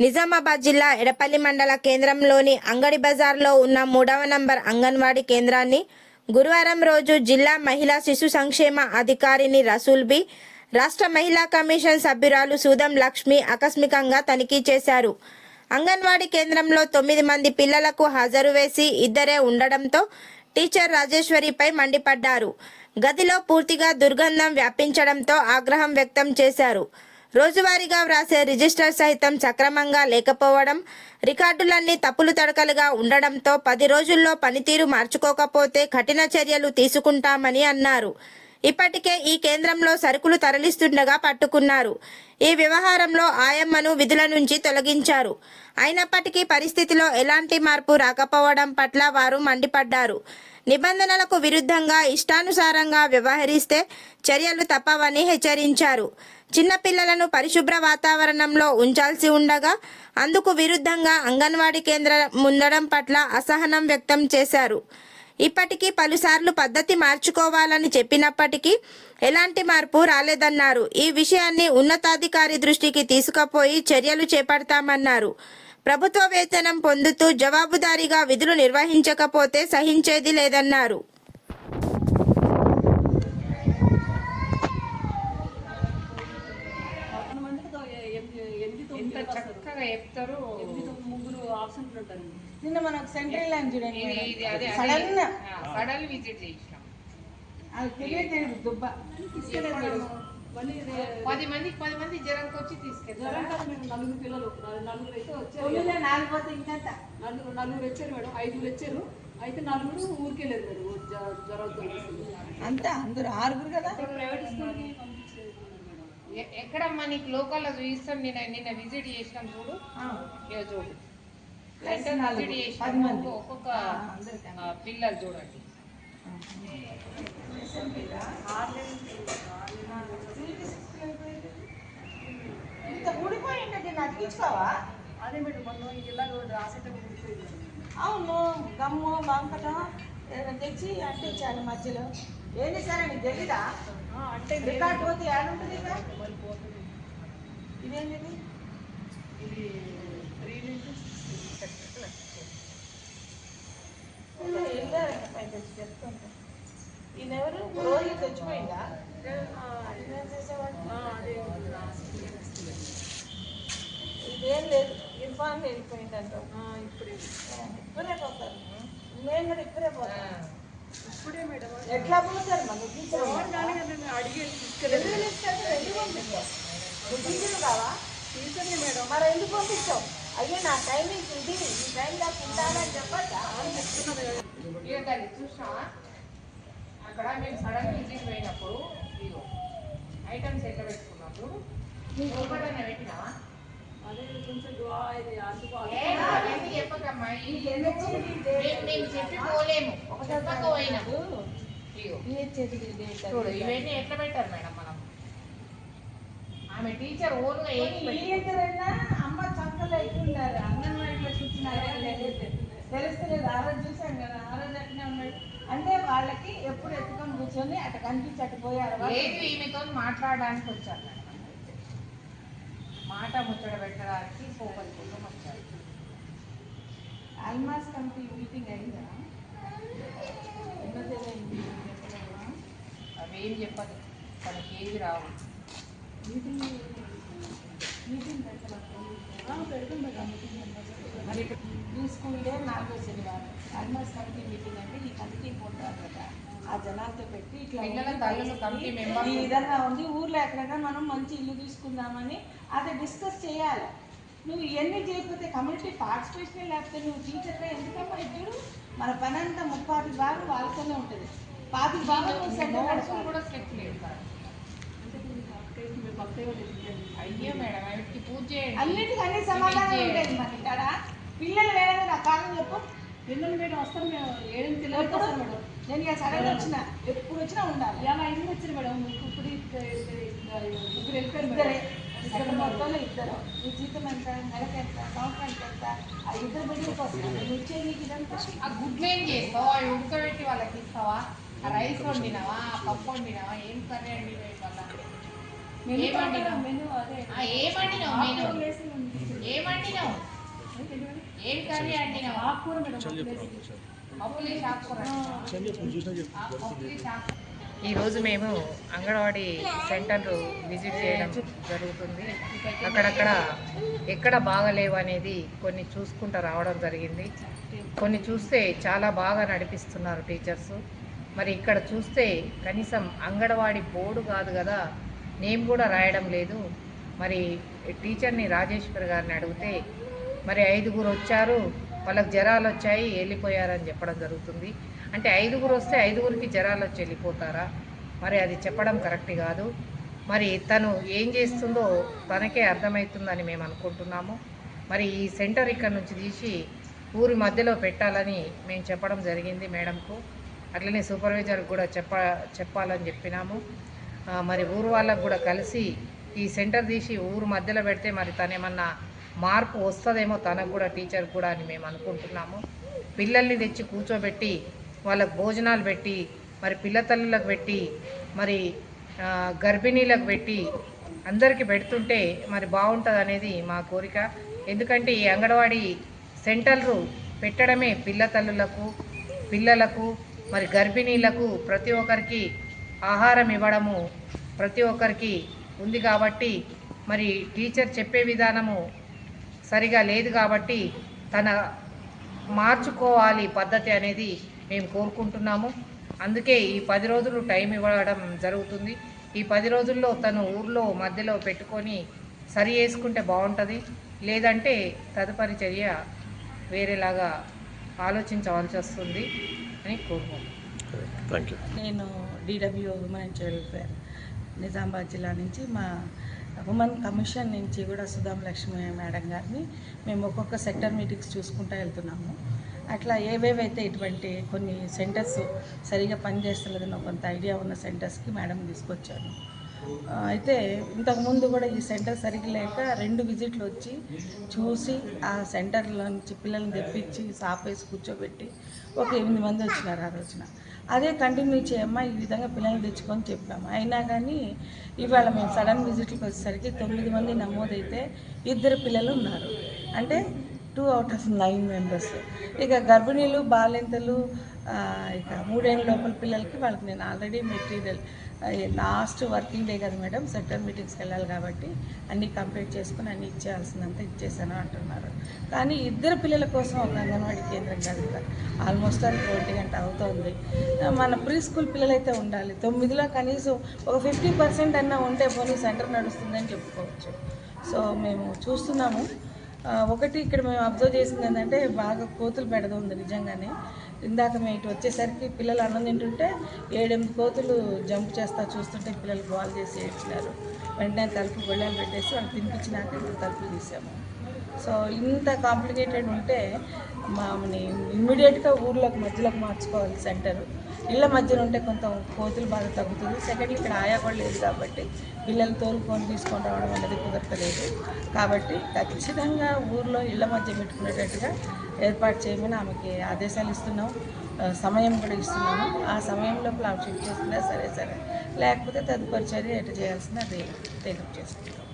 నిజామాబాద్ జిల్లా ఎడపల్లి మండల కేంద్రంలోని అంగడి బజార్లో ఉన్న మూడవ నంబర్ అంగన్వాడీ కేంద్రాన్ని గురువారం రోజు జిల్లా మహిళా శిశు సంక్షేమ అధికారిని రసూల్ బి రాష్ట్ర మహిళా కమిషన్ సభ్యురాలు సూదం లక్ష్మి ఆకస్మికంగా తనిఖీ చేశారు. అంగన్వాడీ కేంద్రంలో తొమ్మిది మంది పిల్లలకు హాజరు వేసి ఇద్దరే ఉండడంతో టీచర్ రాజేశ్వరిపై మండిపడ్డారు. గదిలో పూర్తిగా దుర్గంధం వ్యాపించడంతో ఆగ్రహం వ్యక్తం చేశారు. రోజువారీగా వ్రాసే రిజిస్టర్ సహితం సక్రమంగా లేకపోవడం రికార్డులన్నీ తప్పులు తడకలుగా ఉండడంతో పది రోజుల్లో పనితీరు మార్చుకోకపోతే కఠిన చర్యలు తీసుకుంటామని అన్నారు. ఇప్పటికే ఈ కేంద్రంలో సరుకులు తరలిస్తుండగా పట్టుకున్నారు. ఈ వ్యవహారంలో ఆయమ్మను విధుల నుంచి తొలగించారు. అయినప్పటికీ పరిస్థితిలో ఎలాంటి మార్పు రాకపోవడం పట్ల వారు మండిపడ్డారు. నిబంధనలకు విరుద్ధంగా ఇష్టానుసారంగా వ్యవహరిస్తే చర్యలు తప్పవని హెచ్చరించారు. చిన్నపిల్లలను పరిశుభ్ర వాతావరణంలో ఉంచాల్సి ఉండగా అందుకు విరుద్ధంగా అంగన్వాడీ కేంద్రం ఉండడం పట్ల అసహనం వ్యక్తం చేశారు. ఇప్పటికీ పలుసార్లు పద్ధతి మార్చుకోవాలని చెప్పినప్పటికీ ఎలాంటి మార్పు రాలేదన్నారు. ఈ విషయాన్ని ఉన్నతాధికారి దృష్టికి తీసుకుపోయి చర్యలు చేపడతామన్నారు. ప్రభుత్వ వేతనం పొందుతూ జవాబుదారీగా విధులు నిర్వహించకపోతే సహించేది లేదన్నారు. చక్కగా చెప్తారు. ముగ్గురు నిన్న మనకు సెంట్రల్ లైన్ చూడండి సడన్ సడన్ విజిట్ చేసినాం. పది మందికి పది మంది జ్వరంకి వచ్చి తీసుకెళ్తారు? జ్వరం కాదు మేడం నలుగురు పిల్లలు నలు- నలుగురు అయితే వచ్చారు. తొమ్మిదిలో నాలుగు పోతే ఇంకంత? నలుగురు నలుగురు వచ్చారు మేడం. ఐదుగురు వచ్చారు. అయితే నలుగురు ఊరికెళ్ళారు మేడం. జ్వ- జ్వరంతో అంతా అందరూ ఆరుగురు కదా? ప్రైవేట్ స్కూల్కి పంపించారు మేడం. ఎ- ఎక్కడమ్మా నీకు లోకల్లో చూపిస్తాం నిన్న నిన్న విజిట్ చేసినాం చూడు. చూడు. విజిట్ చేసినాం. ఒక్కొక్క పిల్లలు చూడండి. ఇంత ఊడిపోయి ఉంటుంది అతికించుకోవా అదే మేడం మొన్న ఈ రాసేటప్పుడు అవును గమ్ము బంకట ఏదైనా తెచ్చి అంటించాలి మధ్యలో. ఏం చేశారని నీకు తెలీదా? అంటే రికార్డ్ పోతే ఏడుంటుంది ఇక మళ్ళీ పోతుంది. ఇదేంటిది? ఇది త్రీ నుంచి వీళ్ళు వెళ్ళారంట పైకి వచ్చి చెప్తుంటే. ఈయన ఎవరు రోజు తెచ్చిపోయిందా అటెండెన్స్ చేసేవాడు? అదే ఇదేం లేదు ఇర్ఫాన్ వెళ్ళిపోయిందంట ఇప్పుడే. ఇప్పుడే పోతారు. కూడా ఇప్పుడే పోతాం. ఇప్పుడే మేడం. ఎట్లా పోతారు మన టీచర్ కానీ మేము అడిగి తీసుకెళ్ళారు? టీచర్ కావా టీచర్ని మేడం. మరి ఎందుకు పంపించావు? అయ్యో నా టైమింగ్ ఇది ఈ టైం దాకా ఉండాలని చెప్పచ్చా? చూసినావా? అక్కడ మేము సడన్ విజిట్ పోయినప్పుడు ఇగో ఐటమ్స్ ఎట్లా పెట్టుకున్నప్పుడు ఏ, అవన్నీ చెప్పకమ్మా? మేము చెప్పి పోలేము. చూడు ఇవన్నీ ఎట్లా పెట్టారు మేడం మనం? ఆమె టీచర్ ఓన్గా ఏం అమ్మ చక్కలు ఎక్కున్నారు అంగన్వాడీలో కూర్చున్నారు తెలుస్తలేదు ఆ రోజు చూసాం కదా ఆ రోజు అట్నే ఉన్నాడు అంటే వాళ్ళకి ఎప్పుడు ఎత్తుకొని కూర్చొని అటు కనిపించి అటు పోయారు. లేదు ఈమెతో మాట్లాడడానికి వచ్చారు మాట ముచ్చట పెట్టడానికి సోపల్ కోసం వచ్చారు. ఆల్మాస్ కమిటీ మీటింగ్ అయిందా? ఎన్నో తెలియదు అవేం చెప్పదు. తనకి ఏది రావు. మీటింగ్ మీటింగ్ పెట్టలేదు పెడతాం మేడం మరి ఈ స్కూల్ డే నాలుగో శనివారం. ఆల్మాస్ కమిటీ మీటింగ్ అంటే ఈ కమిటీ పోతారు కదా. ఆ జనాలతో పెట్టి ఇట్లా ఈ విధంగా ఉంది. ఊర్లో ఎక్కడైనా మనం మంచి ఇల్లు తీసుకుందామని అది డిస్కస్ చేయాలి. నువ్వు ఇవన్నీ చేయకపోతే కమ్యూనిటీ పార్టిసిపేషన్ లేకపోతే నువ్వు టీచర్గా ఎందుకమ్మా ఇద్దరు మన పని అంతా ముప్పాతి భాగం వాళ్ళతోనే ఉంటుంది. పాతి పెడతావు. కూడా. అయ్యో మేడం అన్నిటికీ అన్ని సమాధానం ఉంటుంది మన ఇక్కడ పిల్లలు వేరే నా కాలం చెప్పు. పిల్లలు మేడం వస్తారు మేము ఏడెనిమిది పిల్లలకి వస్తారు మేడం. నేను ఇక సడన్ వచ్చిన. ఎప్పుడు వచ్చినా ఉండాలి. ఇలా ఐదు వచ్చారు మేడం. ఇప్పుడు ముగ్గురు వెళ్ళిపోయారు ఇద్దరే. మొత్తంలో ఇద్దరు. నీ జీతం ఎంత? నెలకి ఎంత? సంవత్సరానికి ఎంత? ఆ ఇద్దరు బిడ్డలకు వస్తుంది నువ్వు ఇచ్చే నీకు ఇదంతా? ఆ గుడ్లు ఏం చేస్తావా? ఉడకబెట్టి వాళ్ళకి ఇస్తావా? ఆ రైస్ వండినావా? ఆ పప్పు వండినావా? ఏం కర్రీ వండినావు ఇవాళ? మెనూ ఏం వండినావు? మెనూ అదే. ఆ, ఏం కర్రీ ఆకుకూర. ఈరోజు మేము అంగన్వాడీ సెంటర్ విజిట్ చేయడం జరుగుతుంది. అక్కడక్కడ ఎక్కడ బాగలేవు అనేది కొన్ని చూసుకుంటూ రావడం జరిగింది. కొన్ని చూస్తే చాలా బాగా నడిపిస్తున్నారు టీచర్స్. మరి ఇక్కడ చూస్తే కనీసం అంగన్వాడీ బోర్డు కాదు కదా నేమ్ కూడా రాయడం లేదు. మరి టీచర్ని రాజేశ్వర్ గారిని అడిగితే మరి ఐదుగురు వచ్చారు వాళ్ళకి జ్వరాలు వచ్చాయి వెళ్ళిపోయారని చెప్పడం జరుగుతుంది. అంటే ఐదుగురు వస్తే ఐదుగురికి జ్వరాలు వచ్చి వెళ్ళిపోతారా? మరి అది చెప్పడం కరెక్ట్ కాదు. మరి తను ఏం చేస్తుందో తనకే అర్థమవుతుందని మేము అనుకుంటున్నాము. మరి ఈ సెంటర్ ఇక్కడ నుంచి తీసి ఊరి మధ్యలో పెట్టాలని మేము చెప్పడం జరిగింది మేడంకు. అట్లనే సూపర్వైజర్ కూడా చెప్ప చెప్పాలని చెప్పినాము. మరి ఊరు వాళ్ళకు కూడా కలిసి ఈ సెంటర్ తీసి ఊరు మధ్యలో పెడితే మరి తనేమన్నా మార్పు వస్తుందేమో తనకు కూడా టీచర్ కూడా అని మేము అనుకుంటున్నాము. పిల్లల్ని తెచ్చి కూర్చోబెట్టి వాళ్ళకు భోజనాలు పెట్టి మరి పిల్లతల్లులకు పెట్టి మరి గర్భిణీలకు పెట్టి అందరికీ పెడుతుంటే మరి బాగుంటుంది అనేది మా కోరిక. ఎందుకంటే ఈ అంగన్వాడీ సెంటర్లు పెట్టడమే పిల్ల తల్లులకు పిల్లలకు మరి గర్భిణీలకు ప్రతి ఒక్కరికి ఆహారం ఇవ్వడము ప్రతి ఒక్కరికి ఉంది కాబట్టి మరి టీచర్ చెప్పే విధానము సరిగా లేదు కాబట్టి తన మార్చుకోవాలి పద్ధతి అనేది మేము కోరుకుంటున్నాము. అందుకే ఈ పది రోజులు టైం ఇవ్వడం జరుగుతుంది. ఈ పది రోజుల్లో తను ఊర్లో మధ్యలో పెట్టుకొని సరి చేసుకుంటే బాగుంటుంది. లేదంటే తదుపరి చర్య వేరేలాగా ఆలోచించవలసి వస్తుంది అని కోరుకుంటున్నాను నేను DW and child welfare Nizamabad జిల్లా నుంచి మా ఉమెన్ కమిషన్ నుంచి కూడా సుధాం లక్ష్మి మేడం గారిని మేము ఒక్కొక్క సెక్టర్ మీటింగ్స్ చూసుకుంటూ వెళ్తున్నాము. అట్లా ఏవేవైతే ఇటువంటి కొన్ని సెంటర్స్ సరిగా పనిచేస్తలేదని కొంత ఐడియా ఉన్న సెంటర్స్కి మేడం తీసుకొచ్చాను అయితే ఇంతకుముందు కూడా ఈ సెంటర్ సరిగ్గా లేక రెండు విజిట్లు వచ్చి చూసి ఆ సెంటర్లో నుంచి పిల్లల్ని తెప్పించి సాపేసి కూర్చోబెట్టి ఒక ఎనిమిది మంది వచ్చినారు ఆ రోజున. అదే కంటిన్యూ చేయమ్మా ఈ విధంగా పిల్లల్ని తెచ్చుకొని చెప్పాము అయినా కానీ ఇవాళ మేము సడన్ విజిట్కి వచ్చేసరికి తొమ్మిది మంది నమోదైతే ఇద్దరు పిల్లలు ఉన్నారు. అంటే two out of nine members. ఇక గర్భిణీలు బాలింతలు ఇక మూడేళ్ళ లోపల పిల్లలకి వాళ్ళకి నేను already material last working day కదా మేడం సెక్టర్ మీటింగ్స్కి వెళ్ళాలి కాబట్టి అన్నీ కంప్లీట్ చేసుకుని అన్నీ ఇచ్చేయాల్సిందంతా ఇచ్చేసాను అంటున్నారు. కానీ ఇద్దరు పిల్లల కోసం ఒక అంగన్వాడీ కేంద్రం కాదు కదా ఆల్మోస్ట్ అది ఒంటి గంట అవుతుంది. మన ప్రీ స్కూల్ పిల్లలైతే ఉండాలి. తొమ్మిదిలో కనీసం ఒక ఫిఫ్టీ పర్సెంట్ అన్నా ఉంటే పోనీ సెంటర్ నడుస్తుందని చెప్పుకోవచ్చు. సో మేము చూస్తున్నాము. ఒకటి ఇక్కడ మేము అబ్జర్వ్ చేసింది ఏంటంటే బాగా కోతులు పెడదుంది నిజంగానే. ఇందాక మేము ఇటు వచ్చేసరికి పిల్లలు అన్నం తింటుంటే ఏడెనిమిది కోతులు జంప్ చేస్తా చూస్తుంటే పిల్లలు బాల్ చేసి ఏడ్చినారు. వెంటనే తలుపు గొళ్ళాలు పెట్టేసి వాళ్ళు తినిపించినాక ఇప్పుడు తలుపులు తీసాము. సో ఇంత కాంప్లికేటెడ్ ఉంటే మామని ఇమ్మీడియట్గా ఊర్లోకి మధ్యలోకి మార్చుకోవాలి సెంటరు. ఇళ్ళ మధ్యన ఉంటే కొంత కోతులు బాధ తగ్గుతుంది. సెకండ్ ఇక్కడ ఆయా కూడా లేదు కాబట్టి పిల్లలు తోలుకొని తీసుకొని రావడం అనేది కుదరతలేదు. కాబట్టి ఖచ్చితంగా ఊర్లో ఇళ్ళ మధ్య పెట్టుకునేటట్టుగా ఏర్పాటు చేయమని ఆమెకి ఆదేశాలు ఇస్తున్నాం. సమయం కూడా ఇస్తున్నాము. ఆ సమయంలో ప్లాన్ ఆమె షిఫ్ట్ సరే సరే. లేకపోతే తదుపరి చర్య ఎటు చేయాల్సిన అది టేకప్ చేసుకుంటాం